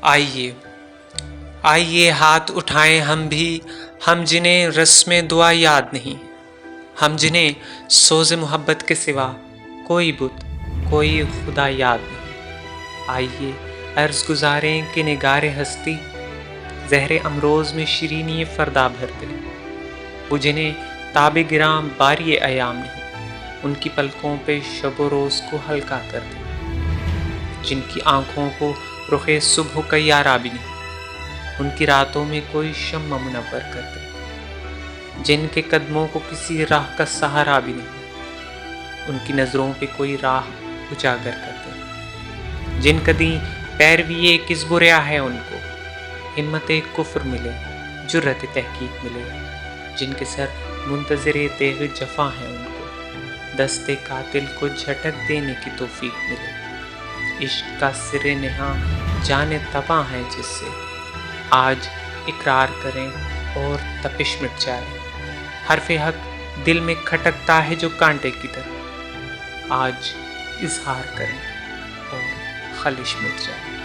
آئیے۔ آئیے ہاتھ اٹھائیں ہم بھی، ہم جنہیں رسم دعا یاد نہیں، ہم جنہیں سوز محبت کے سوا کوئی بت، کوئی خدا یاد نہیں۔ آئیے عرض گزاریں کہ نگار ہستی زہر امروز میں شیرینی فردا بھر دے وہ جنہیں تاب گرام باری ایام نہیں، ان کی پلکوں پہ شب و روز کو ہلکا کر دے جن کی آنکھوں کو رخ صبح کا یارا بھی نہیں ان کی راتوں میں کوئی شم منور کر دے جن کے قدموں کو کسی راہ کا سہارا بھی نہیں۔ ان کی نظروں پہ کوئی راہ اجاگر کر دے جن کدی پیروی کس بریا ہے، ان کو ہمت کفر ملے جرت تحقیق ملے۔ جن کے سر منتظر تیغ جفا ہے ان کو دست قاتل کو جھٹک دینے کی توفیق ملے۔ عشق کا سر نہاں جان تباہ ہے جس سے۔ آج اقرار کریں اور تپش مٹ جائے حرف حق دل میں کھٹکتا ہے جو کانٹے کی طرح۔ آج اظہار کریں اور خلش مٹ جائے